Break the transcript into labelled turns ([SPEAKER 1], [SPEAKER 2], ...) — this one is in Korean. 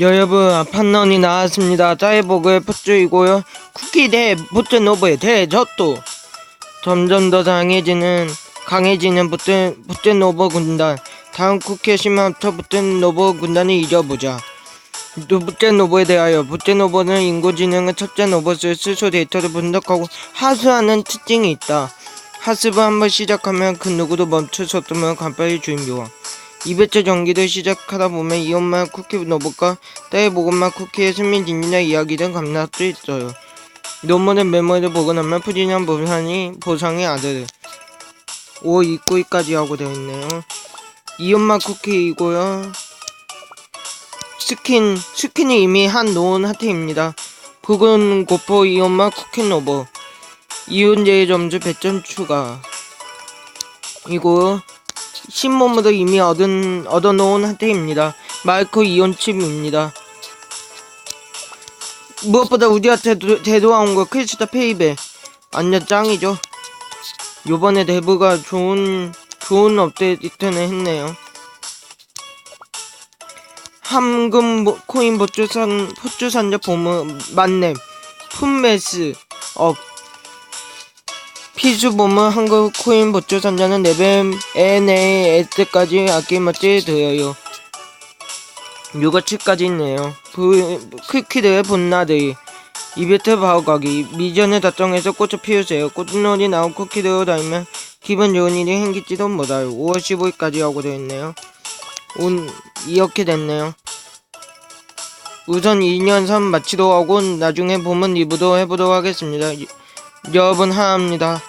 [SPEAKER 1] 여러분 판런이 나왔습니다. 사이보그의 포츠이고요. 쿠키 대 포츠노브의 대저또 점점 더 강해지는 강해지는 포츠 포츠노브 군단. 다음 쿠키 심합쳐 포츠노브 군단을 이겨보자. 또 포츠노브에 대하여 포츠노브는 인공지능의 첫째 로봇을 스스로 데이터를 분석하고 하수하는 특징이 있다. 하습을 한번 시작하면 그 누구도 멈출 수 없으면 간판이 주인공. 2회차 전기를 시작하다 보면 이온만 쿠키 로봇과 딸의 모건만 쿠키의 승리진이나 이야기를 감상할 수 있어요. 논문은 메모를 보고 나면 푸진한 보상이 보상의 아들. 5 입구이까지 하고 되어 있네요. 이온만 쿠키이고요. 스킨 스킨이 이미 한 노은 하트입니다. 붉은 고포 이온만 쿠키 로봇. 이온제의 점수 100점 추가. 이고 신몸으로 이미 얻은 얻어놓은 한테입니다. 마이크 이온 칩입니다. 무엇보다 우리한테 도- 되돌아온 거 크리스타 페이베 완전 짱이죠. 요번에 대부가 좋은 좋은 업데이트는 했네요. 함금 보- 코인 보조산 포주산자 보물 만렙 품메스 업 피주 보물 한국 코인 보조 산자는 레벨 NAS까지 아낌없이 들어요. 6월7까지 있네요. 부, 쿠키들의 분나들이 이베트 바오가기 미전을 달성해서 꽃을 피우세요. 꽃놀이 나온 쿠키들로 다니면 기분 좋은 일이 생길지도 몰라요. 5월 15일까지 하고 되어 있네요. 온 이렇게 됐네요. 우선 2년 3 마치도록 하고 나중에 보면 리뷰도 해보도록 하겠습니다. 여러분 하합니다.